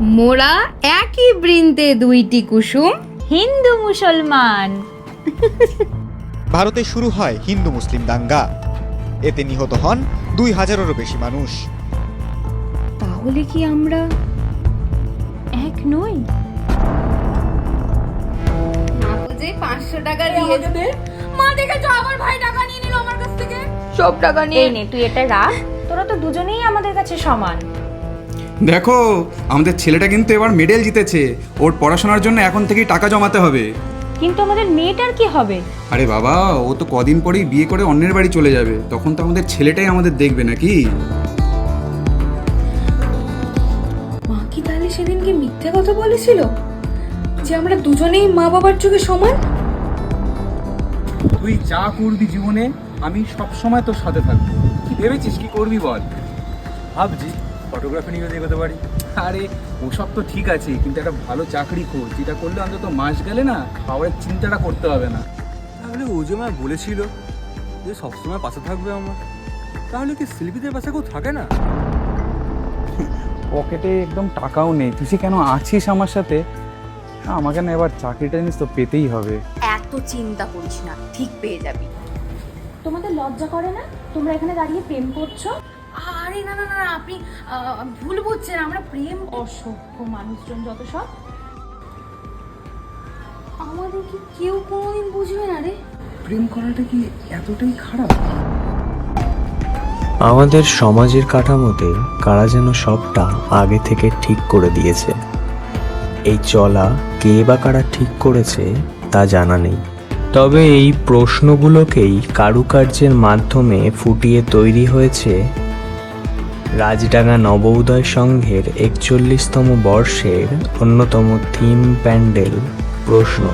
মোরা একই বৃন্তে দুইটি কুসুম হিন্দু মুসলমান। ভারতে শুরু হয় হিন্দু মুসলিম দাঙ্গা। এতে নিহত হন দুই হাজারেরও বেশি মানুষ। তাহলে কি আমরা এক নই? যে পাঁচশো টাকা দিয়েছে। মা দেখেছ আমার ভাই টাকা নিয়ে নিল আমার কাছ থেকে। সব টাকা নিয়ে নে তুই এটা রাখ। তোরা তো দুজনেই আমাদের কাছে সমান। দেখো আমাদের ছেলেটা কিন্তু এবার মেডেল জিতেছে। ওর পড়াশোনার জন্য এখন থেকেই টাকা জমাতে হবে। কিন্তু আমাদের মেয়েটার কি হবে? আরে বাবা ও তো কদিন পরেই বিয়ে করে অন্যের বাড়ি চলে যাবে। তখন তো আমাদের ছেলেটাই আমাদের দেখবে নাকি? মা কি তাহলে সেদিন কি মিথ্যে কথা বলেছিল? যে আমরা দুজনেই মা বাবার চোখে সমান? তুই যা করবি জীবনে আমি সব সময় তোর সাথে থাকব। কি ভেবেছিস? কি করবি বল? ভাবছি। ফটোগ্রাফি নিয়ে যদি এগোতে পারি? আরে ওসব তো ঠিক আছে কিন্তু একটা ভালো চাকরি খোঁজ যেটা করলে অন্তত মাস গেলে না খাবারের চিন্তাটা করতে হবে না। তাহলে ও যে আমায় বলেছিল যে সবসময় পাশে থাকবে আমার তাহলে কি শিল্পীদের পাশে কেউ থাকে না? পকেটে একদম টাকাও নেই তুই সে কেন আছিস আমার সাথে? আমাকে না এবার চাকরিটা জিনিস তো পেতেই হবে। এত চিন্তা করিস না ঠিক পেয়ে যাবি। তোমাদের লজ্জা করে না? তোমরা এখানে দাঁড়িয়ে প্রেম করছ? আরে না না না আপনি ভুল বুঝছেন। আমরা প্রেম অসভ্য মানুষজন যত সব। আমাদের কি কেউ কোনোদিন বুঝবে না রে? প্রেম করাটা কি এতটাই খারাপ? আমাদের সমাজের কাঠামোতে কারা যেন সবটা আগে থেকে ঠিক করে দিয়েছে। এই চলা কে বা কারা ঠিক করেছে তা জানা নেই। তবে এই প্রশ্নগুলোকেই কারুকার্যের মাধ্যমে ফুটিয়ে তৈরি হয়েছে রাজডাঙ্গা নবোদয় সংঘের একচল্লিশতম বর্ষের অন্যতম থিম প্যান্ডেল প্রশ্ন।